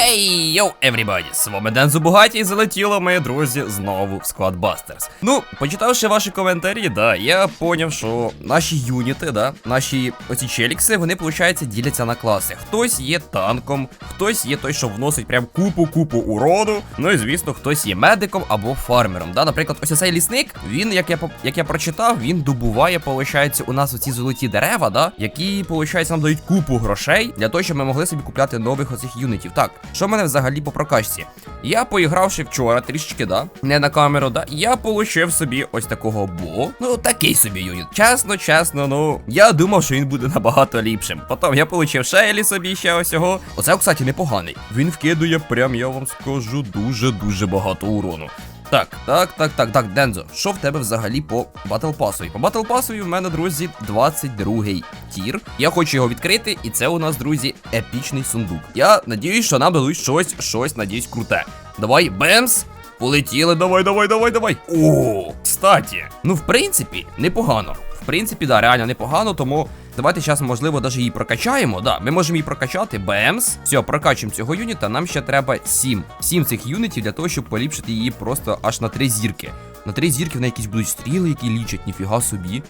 Хей, йоу, everybody, з вами Ден Зубугаті і залетіло, мої друзі, знову в склад Бастерс. Ну, почитавши ваші коментарі, да, я поняв, що наші юніти, да, наші оці челікси, вони, виходить, діляться на класи. Хтось є танком, хтось є той, що вносить прям купу-купу урону. Ну і звісно, хтось є медиком або фармером. Да? Наприклад, ось цей лісник, він, як я як я прочитав, він добуває, виходить, у нас оці золоті дерева, да, які, виходить, нам дають купу грошей для того, щоб ми могли собі купляти нових оцих юнітів. Так, що в мене взагалі по прокачці? Я поігравши вчора трішечки, да, не на камеру, да, я получив собі ось такого бо. Ну, такий собі юніт. Чесно, чесно, ну, я думав, що він буде набагато ліпшим. Потім я получив Шейлі собі ще ось його. Оце, кстати, непоганий. Він вкидує, прям я вам скажу, дуже-дуже багато урону. Так, так, так, так, так, Дензо, що в тебе взагалі по Батл Пасові? По Батл Пасові в мене, друзі, 22-й тір. Я хочу його відкрити, і це у нас, друзі, епічний сундук. Я надіюсь, що нам дадуть щось, щось, надіюсь, круте. Давай, бемс! Полетіли, давай, давай, давай, давай. О, кстати. Ну, в принципі, непогано. В принципі, да, реально непогано, тому давайте зараз, можливо, навіть її прокачаємо. Да, ми можемо її прокачати. Бемс. Все, прокачуємо цього юніта. Нам ще треба 7. 7 цих юнітів для того, щоб поліпшити її просто аж на 3 зірки. На 3 зірки в неї якісь будуть стріли, які лічать, ніфіга собі.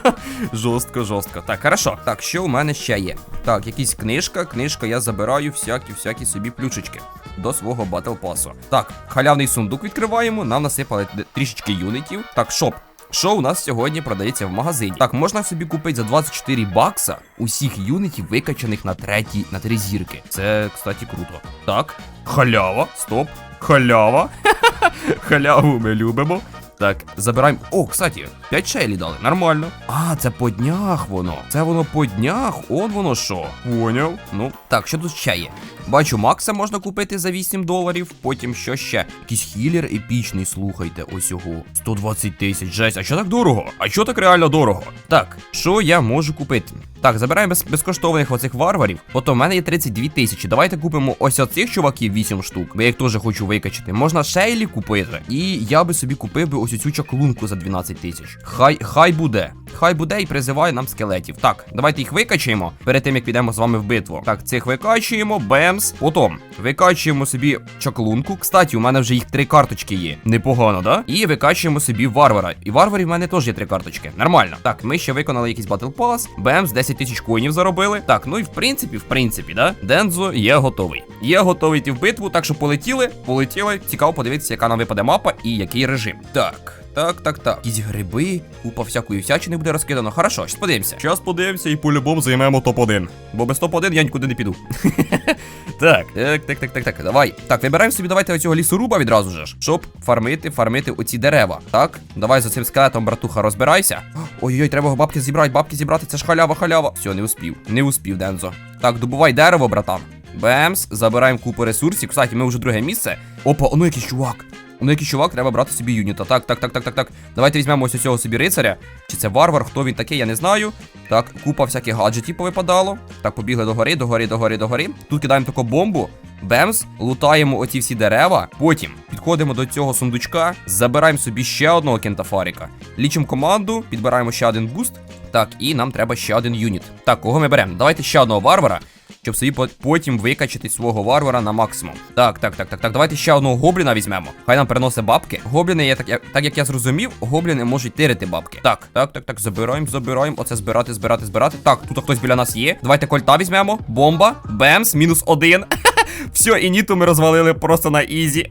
жорстко, жорстко. Так, хорошо. Так, що у мене ще є? Так, якась книжка. Книжка я забираю всякі-всякі собі плюшечки до свого батл пасу. Так, халявний сундук відкриваємо. Нам насипали трішечки юнітів. Так, шоп. Що у нас сьогодні продається в магазині? Так, можна собі купити за 24 бакса усіх юнітів, викачаних на третій, на три зірки. Це, кстати, круто. Так, халява, стоп, халява. Халяву ми любимо. Так, забираємо. О, кстати, 5 шейлі дали, нормально. А, це по днях воно. Це воно по днях, он воно що. Поняв. Ну, так, що тут ще є? Бачу, Макса можна купити за 8 доларів. Потім що ще? Якийсь хілер епічний, слухайте, ось його. 120 тисяч. Жесть, а що так дорого? А що так реально дорого? Так, що я можу купити? Так, забираємо без, безкоштовних оцих варварів. Потім в мене є 32 тисячі. Давайте купимо ось оцих чуваків 8 штук. Бо я їх теж хочу викачати. Можна шейлі купити. І я би собі купив би ось цю чаклунку за 12 тисяч. Хай хай буде. Хай буде і призиває нам скелетів. Так, давайте їх викачаємо перед тим, як підемо з вами в битву. Так, цих викачуємо, бемс. Потім викачуємо собі чаклунку. Кстати, у мене вже їх три карточки є. Непогано, да? І викачуємо собі варвара. І варварів в мене теж є три карточки. Нормально. Так, ми ще виконали якийсь батл пас. Бемс, 10 тисяч коїнів заробили. Так, ну і в принципі, в принципі, да? Дензо є готовий. Є готовий йти в битву, так що полетіли, полетіли. Цікаво подивитися, яка нам випаде мапа і який режим. Так. Так, так, так. Якісь гриби, купа всякої всячини буде розкидано. Хорошо, щас подивимося. Щас подивимося і по-любому займемо топ-1. Бо без топ-1 я нікуди не піду. так, так, так, так, так, так. Давай. Так, вибираємо собі, давайте оцього лісоруба відразу же ж, щоб фармити, фармити оці дерева. Так, давай за цим скелетом, братуха, розбирайся. Ой-ой, треба бабки зібрати, бабки зібрати, це ж халява, халява. Все, не успів. Не успів, Дензо. Так, добувай дерево, братан. Бемс, забираємо купу ресурсів. Кстати, ми вже друге місце. Опа, ну якийсь чувак. Ну, якийсь чувак, треба брати собі юніта. Так, так, так, так, так, так. Давайте візьмемо ось цього собі рицаря. Чи це варвар, хто він такий, я не знаю. Так, купа всяких гаджетів повипадало. Так, побігли до гори, до гори, до гори, до гори. Тут кидаємо таку бомбу. Бемс, лутаємо оці всі дерева. Потім підходимо до цього сундучка, забираємо собі ще одного кентафаріка. Лічимо команду, підбираємо ще один буст. Так, і нам треба ще один юніт. Так, кого ми беремо? Давайте ще одного варвара щоб собі потім викачати свого варвара на максимум. Так, так, так, так, так. Давайте ще одного гобліна візьмемо. Хай нам приносить бабки. Гобліни, я так, як, так як я зрозумів, гобліни можуть тирити бабки. Так, так, так, так. Забираємо, забираємо. Оце збирати, збирати, збирати. Так, тут хтось біля нас є. Давайте кольта візьмемо. Бомба. Бемс, мінус один. Все, і ніту ми розвалили просто на ізі.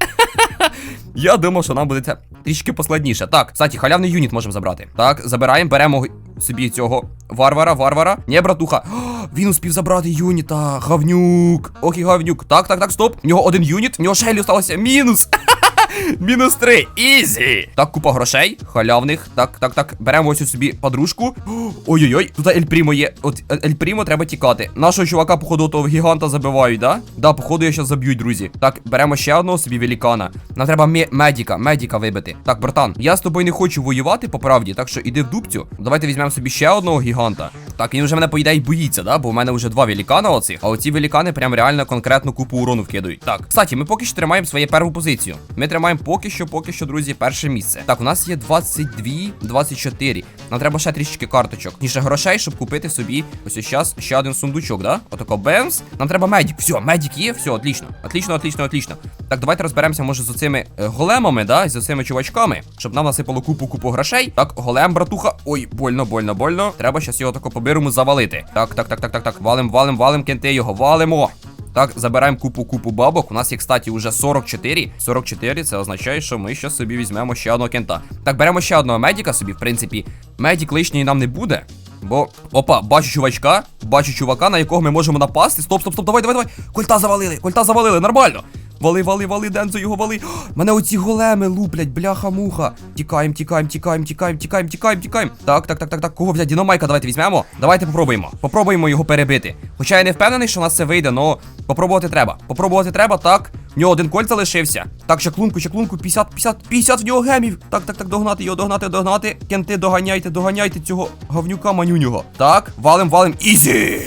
Я думав, що нам буде це трішки поскладніше. Так, кстати, халявний юніт можемо забрати. Так, забираємо, беремо собі цього варвара, варвара. Ні, братуха. О, він успів забрати юніта. Гавнюк. Ох і гавнюк. Так, так, так, стоп. У нього один юніт, в нього шелі осталося. Мінус. Мінус три. Ізі. Так, купа грошей. Халявних. Так, так, так. Беремо ось собі подружку. Ой-ой-ой, тут Ель Прімо є. От е, Ель Прімо треба тікати. Нашого чувака, походу, того гіганта забивають, да? Да, походу, я щас заб'ють, друзі. Так, беремо ще одного собі велікана. Нам треба мє- медіка, медіка вибити. Так, братан, я з тобою не хочу воювати по правді, так що іди в дубцю. Давайте візьмемо собі ще одного гіганта. Так, він вже мене по ідеї боїться, да? Бо в мене вже два велікана оцих. А оці велікани прям реально конкретно купу урону вкидують. Так, кстати, ми поки що тримаємо своє перву позицію. Ми тримаємо займаємо поки що, поки що, друзі, перше місце. Так, у нас є 22, 24. Нам треба ще трішечки карточок. Ніше грошей, щоб купити собі ось ось щас ще один сундучок, да? Отако бемс. Нам треба медик. Все, медик є, все, отлично. Отлично, отлично, отлично. Так, давайте розберемося, може, з оцими е, големами, да, з оцими чувачками, щоб нам насипало купу купу грошей. Так, голем, братуха. Ой, больно, больно, больно. Треба щас його тако побирому завалити. Так, так, так, так, так, так. Валим, валим, валим, кенти його, валимо. Так, забираємо купу-купу бабок. У нас є, кстати, уже 44. 44 це означає, що ми ще собі візьмемо ще одного кента. Так, беремо ще одного медіка собі, в принципі. Медік лишній нам не буде. Бо, опа, бачу чувачка, бачу чувака, на якого ми можемо напасти. Стоп, стоп, стоп, давай, давай, давай. Кольта завалили, кольта завалили, нормально. Вали, вали, вали, Дензо, його вали. Мене оці големи луплять, бляха-муха. Тікаємо, тікаємо, тікаємо, тікаємо, тікаємо, тікаємо, тікаємо. Так, так, так, так, так. Кого взяти? Діномайка, давайте візьмемо. Давайте попробуємо. Попробуємо його перебити. Хоча я не впевнений, що у нас це вийде, але попробувати треба. Попробувати треба, так. В нього один кольт залишився. Так, чаклунку, чаклунку, 50, 50, 50 в нього гемів. Так, так, так, догнати його, догнати, догнати. Кенти, доганяйте, доганяйте цього говнюка манюнього. Так, валим, валим. Ізі!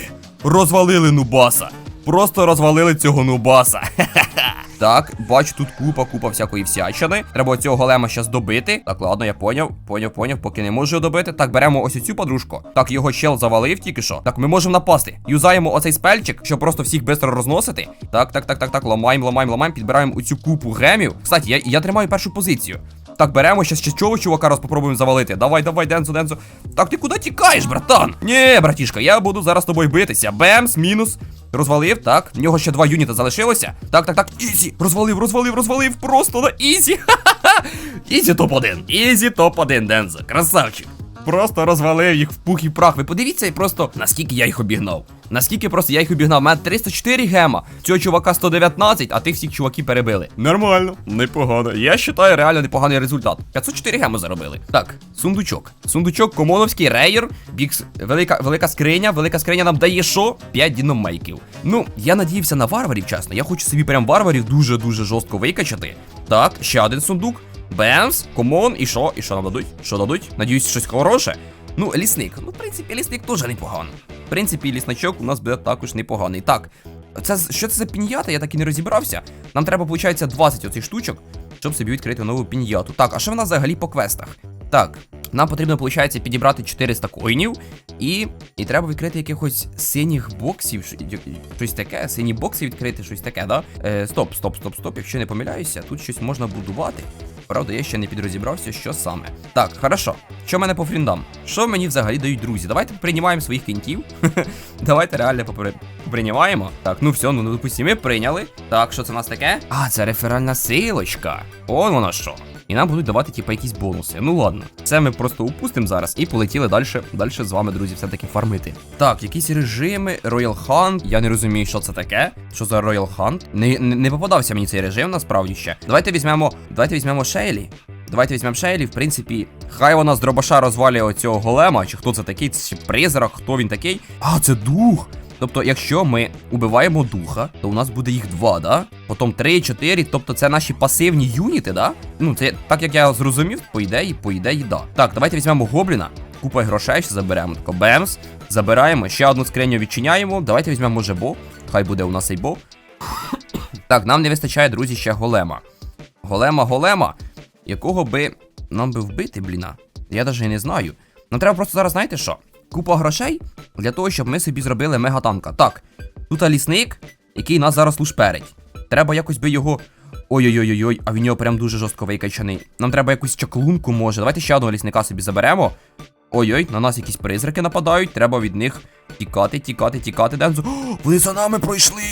Розвалили нубаса. Просто розвалили цього нубаса. Так, бачу, тут купа, купа всякої всячини. Треба цього голема щас добити. Так, ладно, я поняв, поняв, поняв, поки не можу його добити. Так, беремо ось цю подружку. Так, його чел завалив тільки що. Так, ми можемо напасти. Юзаємо оцей спельчик, щоб просто всіх швидко розносити. Так, так, так, так, так. Ламаємо, ламаємо, ламаємо, підбираємо оцю купу гемів. Кстати, я, я тримаю першу позицію. Так, беремо ще ще цього чувака раз попробуємо завалити. Давай, давай, Дензо, Дензо. Так, ти куди тікаєш, братан? Ні, братішка, я буду зараз з тобою битися. Бемс, мінус. Розвалив, так. В нього ще два юніта залишилося. Так, так, так. Ізі. Розвалив, розвалив, розвалив. Просто на ізі. Ха-ха-ха. Ізі топ-1. Ізі топ-1, Дензо. Красавчик. Просто розвалив їх в пух і прах. Ви подивіться і просто наскільки я їх обігнав. Наскільки просто я їх обігнав. У мене 304 гема. Цього чувака 119, а тих всіх чуваків перебили. Нормально, непогано. Я вважаю реально непоганий результат. 504 гема заробили. Так, сундучок. Сундучок, комоновський рейер, бікс, велика, велика скриня. Велика скриня нам дає що? 5 діномейків. Ну, я надіявся на варварів, чесно. Я хочу собі прям варварів дуже-дуже жорстко викачати. Так, ще один сундук. Бемс, комон, і що? І що нам дадуть? Що дадуть? Надіюсь, щось хороше. Ну, лісник. Ну, в принципі, лісник теж непогано. В принципі, лісничок у нас буде також непоганий. Так, це що це за піньята? Я так і не розібрався. Нам треба, виходить, 20 оцих штучок, щоб собі відкрити нову піньяту. Так, а що в нас взагалі по квестах? Так, нам потрібно, виходить, підібрати 400 коїнів, і, і треба відкрити якихось синіх боксів, щось таке, сині бокси відкрити, щось таке, да? Е, стоп, стоп, стоп, стоп. Якщо не помиляюся, тут щось можна будувати. Правда, я ще не підрозібрався, що саме. Так, хорошо. Що в мене по фріндам? Що мені взагалі дають друзі? Давайте приймаємо своїх кінтів. Давайте реально попри... приймаємо. Так, ну все, ну допустимо, ми прийняли. Так, що це у нас таке? А, це реферальна силочка. Он воно що. І нам будуть давати, типу, якісь бонуси. Ну ладно, це ми просто упустимо зараз і полетіли далі, далі з вами, друзі, все-таки фармити. Так, якісь режими, Royal Hunt. Я не розумію, що це таке. Що за Royal Hunt? Не, не, не попадався мені цей режим, насправді ще. Давайте візьмемо. Давайте візьмемо Шейлі. Давайте візьмемо Шейлі, в принципі, хай вона з дробаша розвалює оцього голема, чи хто це такий, чи призрак, хто він такий. А, це дух. Тобто, якщо ми убиваємо духа, то у нас буде їх два, да? Потім три, чотири, тобто це наші пасивні юніти, да? Ну, це так як я зрозумів, по ідеї, по ідеї, да. Так, давайте візьмемо гобліна, купа грошей, ще заберемо. Тако бемс, забираємо, ще одну скриню відчиняємо. Давайте візьмемо може бо. Хай буде у нас і бо. Так, нам не вистачає, друзі, ще голема. Голема, голема, якого би нам би вбити, бліна. Я навіть не знаю. Нам треба просто зараз, знаєте що? Купа грошей для того, щоб ми собі зробили мегатанка. Так, тут лісник, який нас зараз лушперить. Треба якось би його. Ой-ой-ой-ой, а він його прям дуже жорстко викачаний. Нам треба якусь чаклунку, може. Давайте ще одного лісника собі заберемо. Ой-ой, на нас якісь призраки нападають, треба від них тікати, тікати, тікати. Дензо. Вони за нами пройшли.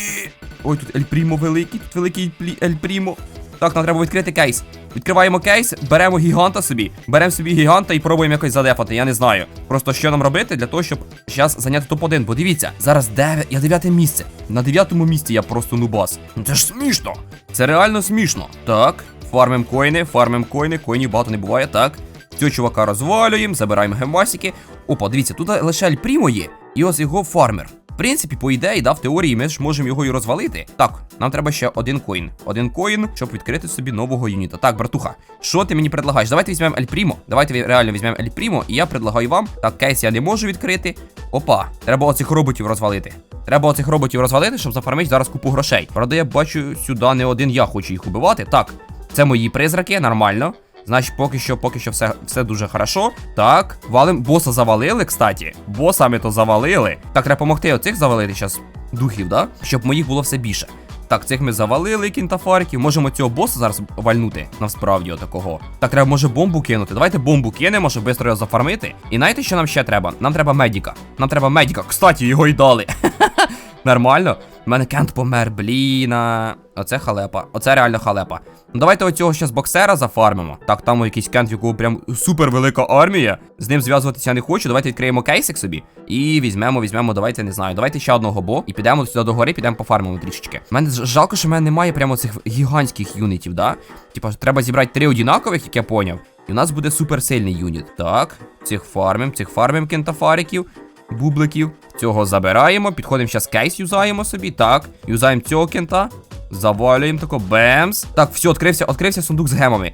Ой, тут Ель Прімо великий, тут великий плі- Ель Прімо. Так, нам треба відкрити кейс. Відкриваємо кейс, беремо гіганта собі. Беремо собі гіганта і пробуємо якось задефати. Я не знаю. Просто що нам робити для того, щоб зараз зайняти топ-1. Бо дивіться, зараз 9, я дев'яте місце. На дев'ятому місці я просто нубас. Ну це ж смішно. Це реально смішно. Так, фармим коїни, фармим коїни, коїнів багато не буває, так. Цього чувака розвалюємо, забираємо гемасики. Опа, дивіться, тут лише Аль Прімо є, і ось його фармер. В принципі, по ідеї, да, в теорії ми ж можемо його і розвалити. Так, нам треба ще один коін. Один коін, щоб відкрити собі нового юніта. Так, братуха, що ти мені предлагаєш? Давайте візьмемо Ель Прімо. Давайте реально візьмемо Ель Прімо, і я предлагаю вам. Так, кейс я не можу відкрити. Опа, треба оцих роботів розвалити. Треба оцих роботів розвалити, щоб зафармити зараз купу грошей. Правда, я бачу сюди не один я хочу їх убивати. Так, Це мої призраки, нормально. Значить, поки що, поки що все, все дуже хорошо. Так, валим. Боса завалили, кстати. Боса ми то завалили. Так, треба помогти оцих завалити зараз духів, да? Щоб моїх було все більше. Так, цих ми завалили кінтафариків. Можемо цього боса зараз вальнути. Насправді отакого. Так, треба може бомбу кинути. Давайте бомбу кинемо, щоб швидко його зафармити. І знаєте, що нам ще треба? Нам треба медіка. Нам треба медіка. Кстати, його й дали. Нормально. У мене кент помер, бліна. Оце халепа. Оце реально халепа. Ну давайте оцього ще з боксера зафармимо. Так, там якийсь кент, в якого прям супер велика армія. З ним зв'язуватися не хочу. Давайте відкриємо кейсик собі. І візьмемо, візьмемо, давайте не знаю. Давайте ще одного бо. І підемо сюди до гори, підемо пофармимо трішечки. Мене жалко, що в мене немає прямо цих гігантських юнітів, да? Типа, треба зібрати три одинакових, як я поняв. І у нас буде суперсильний юніт. Так, цих фармим, цих фармим кентафариків бубликів. Цього забираємо. Підходимо зараз кейс юзаємо собі. Так. Юзаємо цього кента. Завалюємо тако. Бемс. Так, все, відкрився, відкрився сундук з гемами.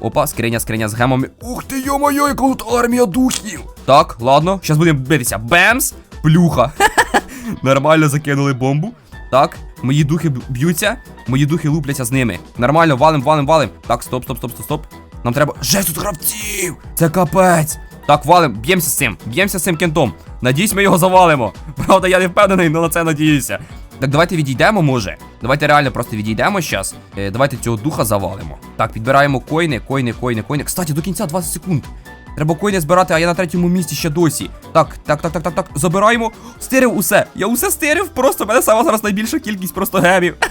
Опа, скриня, скриня з гемами. Ух ти, йо-моє, яка тут армія духів. Так, ладно, зараз будемо битися. Бемс. Плюха. Нормально закинули бомбу. Так, мої духи б'ються, мої духи лупляться з ними. Нормально, валим, валим, валим. Так, стоп, стоп, стоп, стоп, стоп. Нам треба. Жесть тут гравців! Це капець! Так, валим, б'ємося з цим, б'ємося з цим кентом. Надіюсь, ми його завалимо. Правда, я не впевнений, але на це надіюся. Так, давайте відійдемо, може. Давайте реально просто відійдемо зараз. Е, давайте цього духа завалимо. Так, підбираємо койни, койни, койни, койни. Кстати, до кінця 20 секунд. Треба койни збирати, а я на третьому місці ще досі. Так, так, так, так, так, так. Забираємо. Стирив усе. Я усе стирив, просто в мене сама зараз найбільша кількість просто гемів.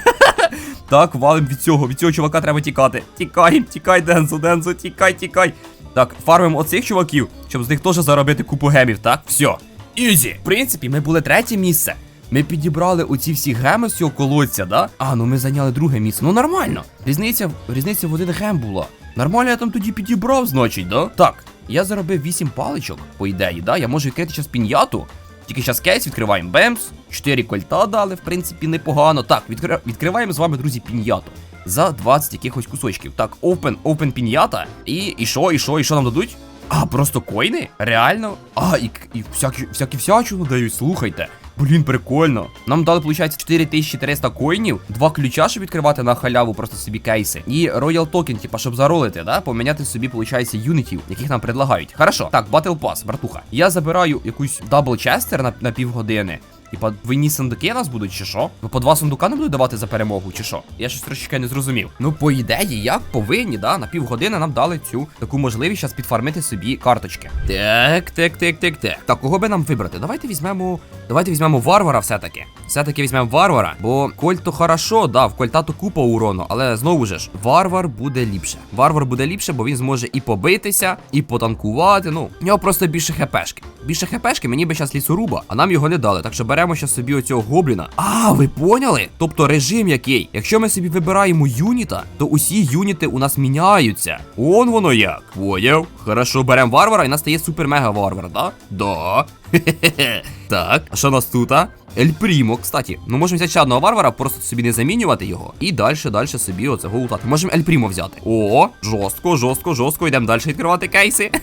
Так, валим від цього, від цього чувака треба тікати. Тікай, тікай, Дензо, Дензо, тікай, тікай. Так, фармимо оцих чуваків, щоб з них теж заробити купу гемів, так? Все. Ізі. В принципі, ми були третє місце. Ми підібрали оці всі геми з цього колодця, да? А, ну ми зайняли друге місце. Ну нормально. Різниця, різниця в один гем була. Нормально я там тоді підібрав, значить, да? Так, я заробив 8 паличок, по ідеї, да? Я можу відкрити зараз піньяту. Тільки зараз кейс відкриваємо Бемс. 4 кольта дали, в принципі, непогано. Так, відкри... відкриваємо з вами, друзі, піньяту. За 20 якихось кусочків. Так, open, open піньята. І, і що, і що, і що нам дадуть? А, просто коїни? Реально? А, і, і всякі, всякі всячину дають, слухайте. Блін, прикольно. Нам дали, виходить, 4300 коїнів, два ключа, щоб відкривати на халяву просто собі кейси. І Royal Token, типа, щоб заролити, да? Поміняти собі, виходить, юнітів, яких нам предлагають. Хорошо. Так, Battle Pass, братуха. Я забираю якусь дабл честер на, на півгодини. Типа, двойні сундуки нас будуть, чи що? Ну по два сундука не будуть давати за перемогу, чи що? Я щось трошечки не зрозумів. Ну, по ідеї, як повинні, да, на півгодини нам дали цю таку можливість зараз підфармити собі карточки. Так, так, так, так, так. Так, кого би нам вибрати? Давайте візьмемо. Давайте візьмемо варвара все-таки. Все-таки візьмемо варвара. Бо кольт то хорошо, да, в кольта то купа урону, але знову ж, варвар буде ліпше. Варвар буде ліпше, бо він зможе і побитися, і потанкувати. Ну, в нього просто більше хпшки. Більше хпшки мені би зараз лісоруба, а нам його не дали. Так що беремо ще собі оцього гобліна. А, ви поняли? Тобто режим який? Якщо ми собі вибираємо юніта, то усі юніти у нас міняються. Он воно як. Поняв? Хорошо, беремо варвара і нас стає супер-мега варвар, да? Да. Хе-хе-хе. Так, а що нас тут? а? Ель Прімо, кстати. Ну можемо взяти ще одного варвара, просто собі не замінювати його. І далі, далі собі оцього лутати. Можемо Ель Прімо взяти. О, жорстко, жорстко, жорстко. Йдемо далі відкривати кейси.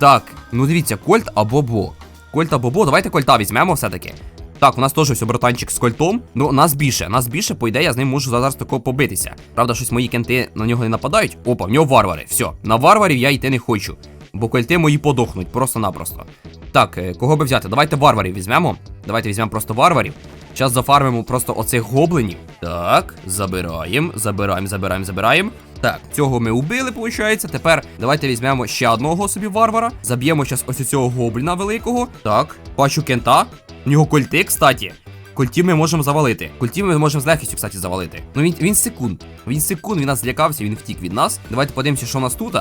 Так, ну дивіться, кольт або бо. Кольт або давайте кольта візьмемо все-таки. Так, у нас теж ось братанчик з кольтом. Ну, нас більше, нас більше, по ідеї, я з ним можу зараз такого побитися. Правда, щось мої кенти на нього не нападають. Опа, в нього варвари. Все, на варварів я йти не хочу. Бо кольти мої подохнуть, просто-напросто. Так, е, кого би взяти? Давайте варварів візьмемо. Давайте візьмемо просто варварів. Зараз зафармимо просто оцих гоблинів. Так, забираємо, забираємо, забираємо, забираємо. Так, цього ми убили, виходить. Тепер давайте візьмемо ще одного собі варвара. Заб'ємо зараз ось цього гобліна великого. Так, бачу кента. У нього кольти, кстати. Культів ми можемо завалити. Культів ми можемо з легкістю, кстати, завалити. Ну він він секунд. Він секунд, він нас злякався, він втік від нас. Давайте подивимося, що у нас тут.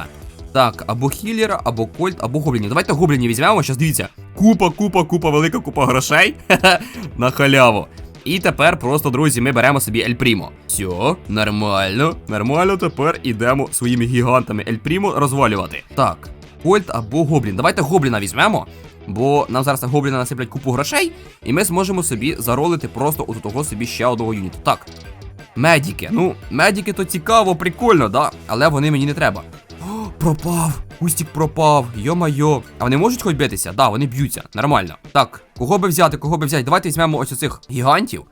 Так, або хіллера, або кольт, або гоблінів. Давайте гоблінів візьмемо. Щас дивіться. Купа, купа, купа, велика купа грошей. На халяву. І тепер просто, друзі, ми беремо собі Ель Прімо. Все, нормально. Нормально, тепер ідемо своїми гігантами Ель Прімо розвалювати. Так, Кольт або Гоблін. Давайте Гобліна візьмемо. Бо нам зараз на Гобліна насиплять купу грошей, і ми зможемо собі заролити просто от того собі ще одного юніту. Так. Медіки. Ну, медіки то цікаво, прикольно, да? Але вони мені не треба. Пропав! Кустік пропав, йо-майо. А вони можуть хоч битися? Да, вони б'ються. Нормально. Так, кого би взяти, кого би взяти? Давайте візьмемо ось оцих гігантів.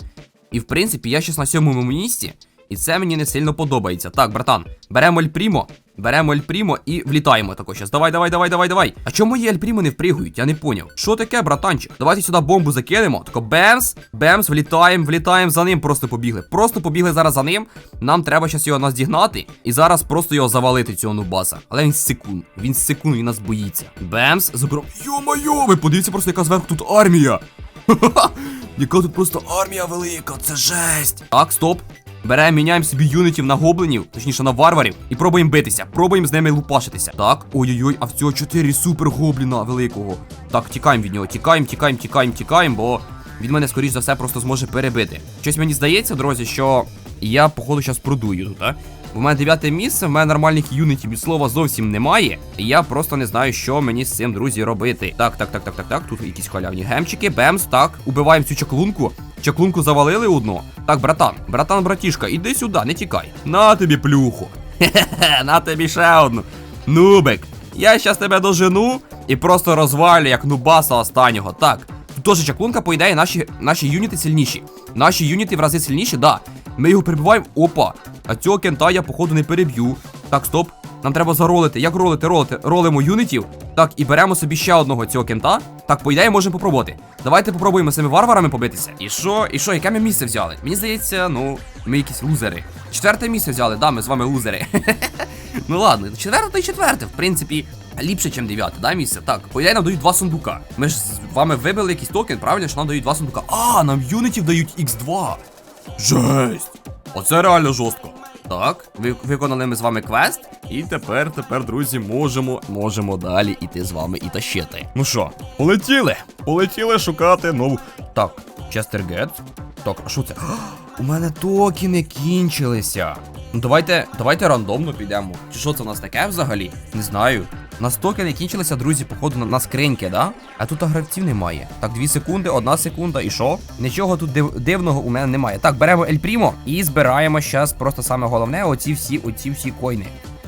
І в принципі, я щас на сьомому місці. І це мені не сильно подобається. Так, братан, беремо Ель Прімо, беремо Ель Прімо і влітаємо тако щас. Давай, давай, давай, давай, давай. А чому мої Ель Прімо не впригують? Я не поняв. Що таке, братанчик? Давайте сюди бомбу закинемо. Тако бемс, бемс, влітаємо, влітаємо за ним. Просто побігли. Просто побігли зараз за ним. Нам треба щас його наздігнати. І зараз просто його завалити, цього нубаса. Але він секунд. Він секунд, він нас боїться. Бемс, забрав. Йо-моє, ви подивіться просто, яка зверху тут армія. Яка тут просто армія велика, це жесть. Так, стоп. Беремо, міняємо собі юнітів на гоблинів, точніше на варварів, і пробуємо битися. Пробуємо з ними лупашитися. Так, ой-ой-ой, а в цього 4 супер гобліна великого. Так, тікаємо від нього, тікаємо, тікаємо, тікаємо, тікаємо, бо він мене, скоріш за все, просто зможе перебити. Щось мені здається, друзі, що я, походу, зараз продую тут, а? У мене дев'яте місце, в мене нормальних юнітів від слова зовсім немає. І я просто не знаю, що мені з цим, друзі, робити. Так, так, так, так, так, так. Тут якісь халявні гемчики. Бемс, так. Убиваємо цю чаклунку. Чаклунку завалили одну. Так, братан, братан, братішка, іди сюди, не тікай. На тобі плюху. Хе-хе, на тобі ще одну. Нубик, я щас тебе дожену і просто розвалю, як нубаса останнього. Так. Теж чаклунка, по ідеї, наші, наші юніти сильніші. Наші юніти в рази сильніші, да. Ми його перебиваємо. Опа. А цього кента я, походу, не переб'ю. Так, стоп. Нам треба заролити. Як ролити? Ролити. Ролимо юнітів. Так, і беремо собі ще одного цього кента. Так, по ідеї, можемо попробувати. Давайте попробуємо з варварами побитися. І що? І що, яке ми місце взяли? Мені здається, ну, ми якісь лузери. Четверте місце взяли, да, ми з вами лузери. ну ладно, четверте то й четверте, в принципі. Ліпше, ніж дев'яте, да, місце? Так, по нам дають два сундука. Ми ж з вами вибили якийсь токен, правильно, що нам дають два сундука. А, нам юнітів дають X2. Жесть! Оце реально жорстко. Так, ви, виконали ми з вами квест. І тепер, тепер, друзі, можемо, можемо далі іти з вами і тащити. Ну що, полетіли? Полетіли шукати нову. Так, Честер Гет. Так, а що це? У мене токени кінчилися. Ну давайте, давайте рандомно підемо. Чи що це у нас таке взагалі? Не знаю. У нас токени кінчилися, друзі, походу на, на скриньки, да? А тут гравців немає. Так, 2 секунди, 1 секунда, і що? Нічого тут див, дивного у мене немає. Так, беремо Ель Прімо і збираємо зараз просто саме головне, оці всі, оці всі койни.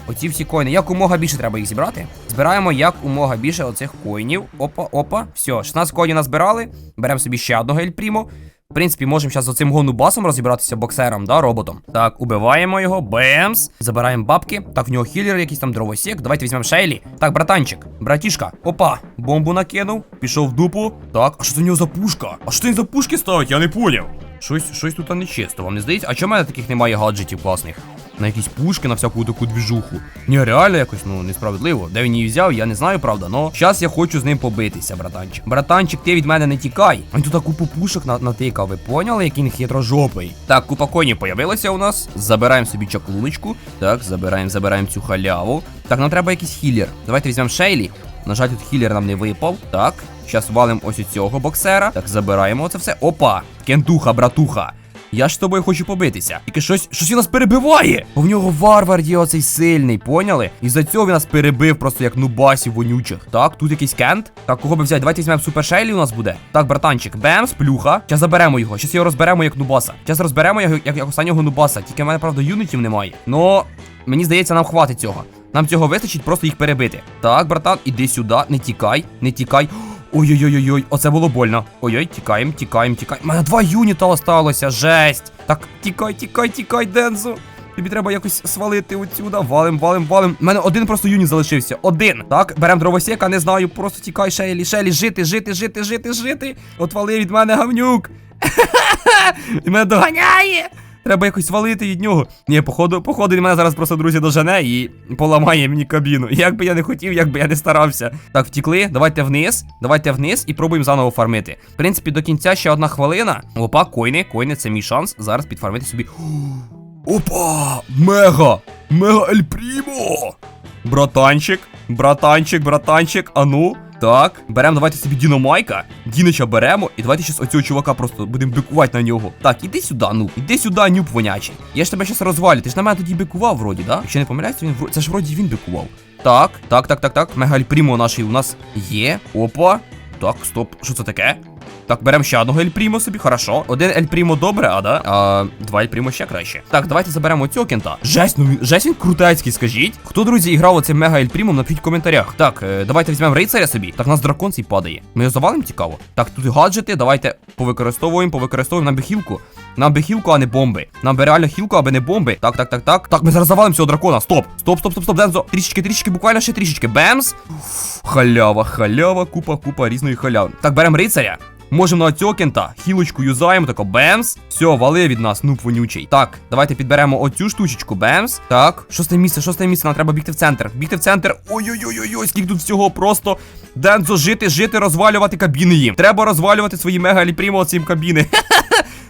Оці всі коїни. Якомога більше треба їх зібрати. Збираємо якомога більше оцих коїнів. Опа, опа. Все, 16 коїнів назбирали. Беремо собі ще одного Ель Прімо. В принципі, можемо зараз з оцим гонубасом розібратися боксером, да, роботом. Так, убиваємо його, бемс. Забираємо бабки. Так, в нього хілер, якийсь там дровосік. Давайте візьмемо Шейлі. Так, братанчик, братішка. Опа, бомбу накинув, пішов в дупу. Так, а що це у нього за пушка? А що він за пушки ставить? Я не поняв. Щось, щось тут нечисто, вам не здається? А чому в мене таких немає гаджетів класних? На якісь пушки, на всяку таку двіжуху. Ні, реально якось, ну, несправедливо. Де він її взяв, я не знаю, правда. Но зараз я хочу з ним побитися, братанчик. Братанчик, ти від мене не тікай. Він тут купу пушок на натикав. Ви поняли, який він хитрожопий? Так, купа конів появилася у нас. Забираємо собі чаклуночку. Так, забираємо, забираємо цю халяву. Так, нам треба якийсь хілер. Давайте візьмемо Шейлі. На жаль, тут хілер нам не випав. Так, зараз валимо ось у цього боксера. Так, забираємо це все. Опа! Кентуха, братуха. Я ж з тобою хочу побитися. Тільки щось, щось він нас перебиває. Бо в нього варвар є оцей сильний, поняли? І за цього він нас перебив просто як нубасів вонючих. Так, тут якийсь кент. Так, кого би взяти? Давайте візьмемо супершейлі у нас буде. Так, братанчик, бемс, плюха. Зараз заберемо його. Щас його розберемо як нубаса. Зараз розберемо його як, як останнього нубаса. Тільки в мене, правда, юнітів немає. Но мені здається, нам хватить цього. Нам цього вистачить просто їх перебити. Так, братан, іди сюди, не тікай, не тікай. Ой-ой-ой-ой, оце було больно. Ой-ой, тікаємо, тікаємо, тікаємо. У мене два юніта осталося, жесть. Так, тікай, тікай, тікай, Дензо. Тобі треба якось свалити отсюда. Валим, валим, валим. У мене один просто юніт залишився. Один. Так, беремо дровосека, не знаю. Просто тікай, Шейлі, Шейлі, жити, жити, жити, жити, жити. Отвали від мене гавнюк. Він мене доганяє. Треба якось свалити від нього. Ні, походу, походу, він мене зараз просто друзі дожене і поламає мені кабіну. Як би я не хотів, як би я не старався. Так, втікли, давайте вниз, давайте вниз і пробуємо заново фармити. В принципі, до кінця ще одна хвилина. Опа, койни, койни, це мій шанс. Зараз підфармити собі. Опа! Мега! Мега Ель Прімо! Братанчик, братанчик, братанчик, ану. Так, беремо, давайте собі Діномайка. Дінича беремо, і давайте щас оцього чувака просто будемо бикувати на нього. Так, іди сюди, ну, іди сюди, нюб вонячий. Я ж тебе щас розвалю. Ти ж на мене тоді бикував, вроді, да? Якщо не помиляюсь, він це ж вроді він бикував. Так, так, так, так, так. Мегаль Прімо нашій у нас є. Опа. Так, стоп, що це таке? Так, беремо ще одного Ель Прімо собі, хорошо. Один Ель Прімо добре, а да? А два Ель Прімо ще краще. Так, давайте заберемо цього кента. Жесть, ну жесть він крутецький, скажіть. Хто, друзі, грав оцим мега Ель Прімо, напишіть в коментарях. Так, е, давайте візьмемо рейцаря собі. Так, у нас дракон цей падає. Ми його завалимо цікаво. Так, тут гаджети, давайте повикористовуємо, повикористовуємо нам би хілку. Нам би хілку, а не бомби. Нам би реально хілку, аби не бомби. Так, так, так, так. Так, ми зараз завалимо цього дракона. Стоп. Стоп, стоп, стоп, стоп, Дензо. Трішечки, трішечки, буквально ще трішечки. Бемс. Халява, халява, купа, купа різної халяви. Так, беремо рицаря. Можемо на цього кента. Хілочку юзаємо, тако бемс. Все, вали від нас, нуб вонючий. Так, давайте підберемо оцю штучечку, бемс. Так, шосте місце, шосте місце, нам треба бігти в центр. Бігти в центр. Ой-ой-ой-ой, скільки тут всього просто. Дензо, жити, жити, розвалювати кабіни їм. Треба розвалювати свої мега ліпрімо цим кабіни.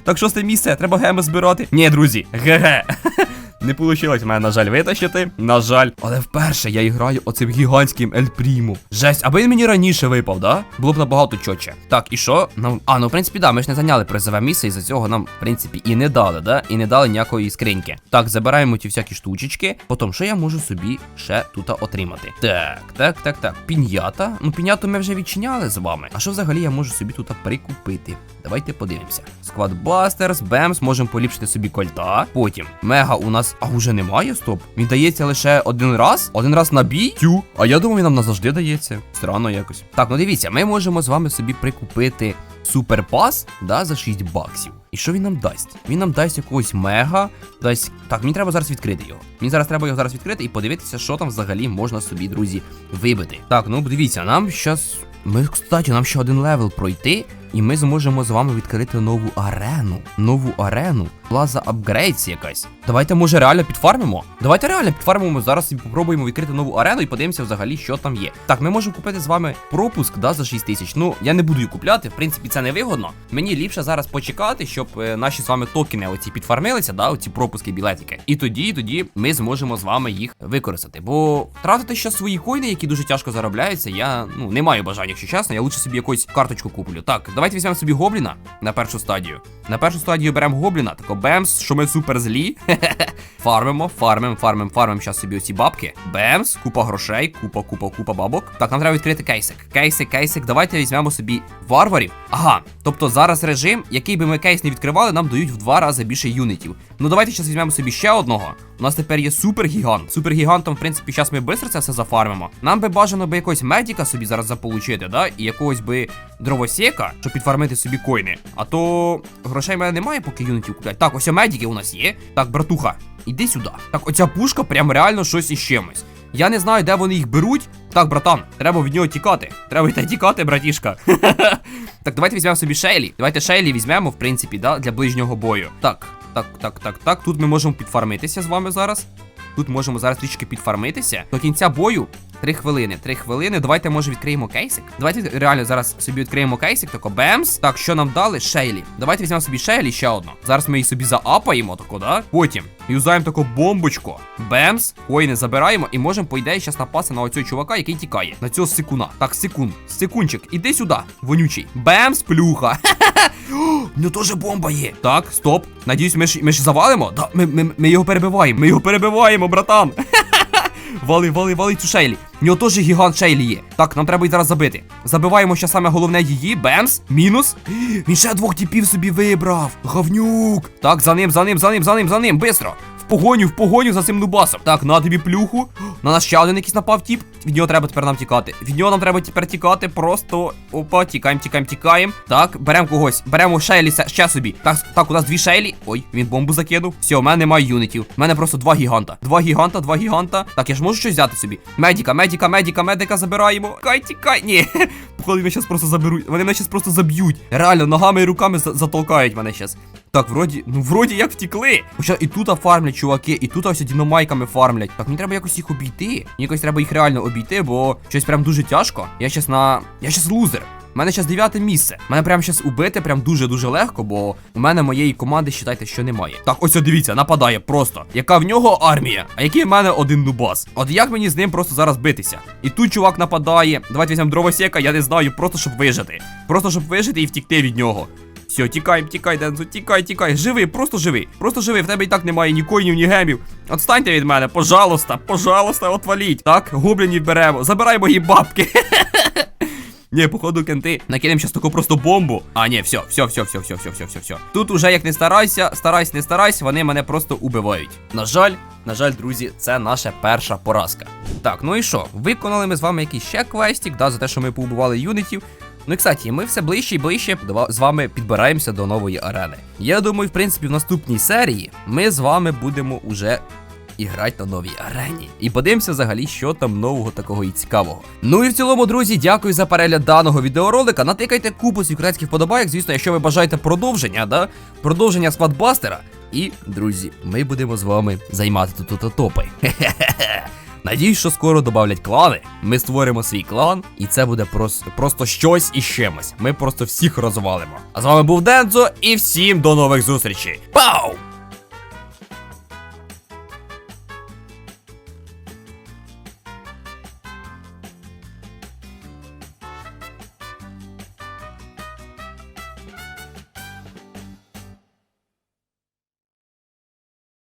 Так, шосте місце, треба геми збирати. Ні, друзі, ге-ге. Не вийшло в мене, на жаль, витащити. На жаль. Але вперше я граю оцим гігантським Ель Прімо. Жесть, аби він мені раніше випав, да? Було б набагато чотче. Так, і що? Нам. А, ну в принципі, да, ми ж не зайняли призове місце, і за цього нам, в принципі, і не дали, да? І не дали ніякої скриньки. Так, забираємо ті всякі штучечки. Потім, що я можу собі ще тут отримати? Так, так, так, так. Пінята. Ну, піняту ми вже відчиняли з вами. А що взагалі я можу собі тут прикупити? Давайте подивимося. Сквадбастерс, Бемс, можемо поліпшити собі кольта. Потім мега у нас. А уже немає, стоп. Він дається лише один раз. Один раз на бій. Тю. А я думаю, він нам назавжди дається. Странно якось. Так, ну дивіться, ми можемо з вами собі прикупити суперпас, да, за 6 баксів. І що він нам дасть? Він нам дасть якогось мега, дасть. Так, мені треба зараз відкрити його. Мені зараз треба його зараз відкрити і подивитися, що там взагалі можна собі, друзі, вибити. Так, ну дивіться, нам щас. Ми, кстати, нам ще один левел пройти, і ми зможемо з вами відкрити нову арену. Нову арену. Плаза апгрейдс якась. Давайте, може, реально підфармимо? Давайте реально підфармимо зараз і попробуємо відкрити нову арену і подивимося взагалі, що там є. Так, ми можемо купити з вами пропуск, да, за 6 тисяч. Ну, я не буду її купляти, в принципі, це не вигодно. Мені ліпше зараз почекати, щоб е, наші з вами токени оці підфармилися, да, оці пропуски, білетики. І тоді, тоді ми зможемо з вами їх використати. Бо втратити ще свої коїни, які дуже тяжко заробляються, я ну не маю бажання, якщо чесно. Я лучше собі якусь карточку куплю. Так, давайте візьмемо собі гобліна на першу стадію. На першу стадію беремо гобліна, тако бемс, що ми супер злі. Фармимо, фармимо, фармимо, фармимо зараз собі оці бабки. Бемс, купа грошей, купа, купа, купа бабок. Так, нам треба відкрити кейсик. Кейсик, кейсик. Давайте візьмемо собі варварів. Ага, тобто зараз режим, який би ми кейс не відкривали, нам дають в два рази більше юнітів. Ну давайте зараз візьмемо собі ще одного. У нас тепер є супергігант. Супергігантом, в принципі, зараз ми швидко це все зафармимо. Нам би бажано би якогось медіка собі зараз заполучити, да? І якогось би дровосека, щоб підфармити собі койни. А то грошей в мене немає, поки юнітів куплять. Так, ось медики у нас є. Так, братуха, іди сюди. Так, оця пушка прям реально щось із чимось. Я не знаю, де вони їх беруть. Так, братан, треба від нього тікати. Треба йти тікати, братішка. так, давайте візьмемо собі Шейлі. Давайте Шейлі візьмемо, в принципі, да, для ближнього бою. Так, так, так, так, так. Тут ми можемо підфармитися з вами зараз. Тут можемо зараз трішки підфармитися. До кінця бою. Три хвилини, три хвилини. Давайте, може, відкриємо кейсик. Давайте реально зараз собі відкриємо кейсик, тако бемс. Так, що нам дали? Шейлі. Давайте візьмемо собі Шейлі ще одну. Зараз ми її собі заапаємо, тако, да? Потім юзаємо таку бомбочку. Бемс. Коїни забираємо і можемо, по ідеї, зараз напасти на оцього чувака, який тікає. На цього секуна. Так, секунд. Секундчик, іди сюди, вонючий. Бемс, плюха. У нього теж бомба є. Так, стоп. Надіюсь, ми ж ми ж завалимо. Да, ми, ми, ми його перебиваємо. Ми його перебиваємо, братан. Вали, вали, вали цю шейлі. У нього теж гігант шейлі є. Так, нам треба її зараз забити. Забиваємо ще саме головне її. Бемс. Мінус. Він ще двох тіпів собі вибрав. Говнюк. Так, за ним, за ним, за ним, за ним, за ним. Бистро. Погоню, в погоню за цим нубасом. Так, на тобі плюху. На нас ще один якийсь напав тіп. Від нього треба тепер нам тікати. Від нього нам треба тепер тікати. Просто. Опа, тікаємо, тікаємо, тікаємо. Так, беремо когось. Беремо шейлі ще собі. Так, так, у нас дві шейлі. Ой, він бомбу закинув. Все, у мене немає юнітів. У мене просто два гіганта. Два гіганта, два гіганта. Так, я ж можу щось взяти собі. Медіка, медіка, медіка, медика забираємо. Тікай, тікай. Ні. Походу, мене щас просто заберуть. Вони мене щас просто заб'ють. Реально, ногами і руками затолкають мене щас. Так, вроді, ну вроді як втікли. Хоча і тут фармлять, чуваки, і тут ось діномайками фармлять. Так, мені треба якось їх обійти. Мені якось треба їх реально обійти, бо щось прям дуже тяжко. Я щас на. Я щас лузер. У мене зараз дев'яте місце. Мене прям щас убити прям дуже-дуже легко, бо у мене моєї команди, считайте, що немає. Так, ось дивіться, нападає просто. Яка в нього армія, а який в мене один нубас. От як мені з ним просто зараз битися? І тут чувак нападає. Давайте візьмемо дровосека, я не знаю, просто щоб вижити. Просто щоб вижити і втікти від нього. Все, тікай, тікай, Дензо, тікай, тікай. Живи, просто живи. Просто живи. В тебе і так немає ні коїнів, ні гемів. Отстаньте від мене, пожалуйста, пожалуйста, отваліть. Так, гоблінів беремо. Забираємо її бабки. Ні, походу, кенти, накинемо щас таку просто бомбу. А, ні, все, все, все, все, все, все, все, все, все. Тут уже як не старайся, старайся, не старайся, вони мене просто убивають. На жаль, на жаль, друзі, це наша перша поразка. Так, ну і що? Виконали ми з вами якийсь ще квестик, да, за те, що ми поубивали юнітів. Ну і кстати, ми все ближче і ближче з вами підбираємося до нової арени. Я думаю, в принципі, в наступній серії ми з вами будемо уже і грати на новій арені. І подивимося взагалі, що там нового такого і цікавого. Ну і в цілому, друзі, дякую за перегляд даного відеоролика. Натикайте купу секретських вподобайок, звісно, якщо ви бажаєте продовження, да? Продовження складбастера. І, друзі, ми будемо з вами займати тут топи. Хе-хе-хе. Надіюсь, що скоро додавлять клани. Ми створимо свій клан, і це буде просто, просто щось і чимось. Ми просто всіх розвалимо. А з вами був Дензо, і всім до нових зустрічей. Пау!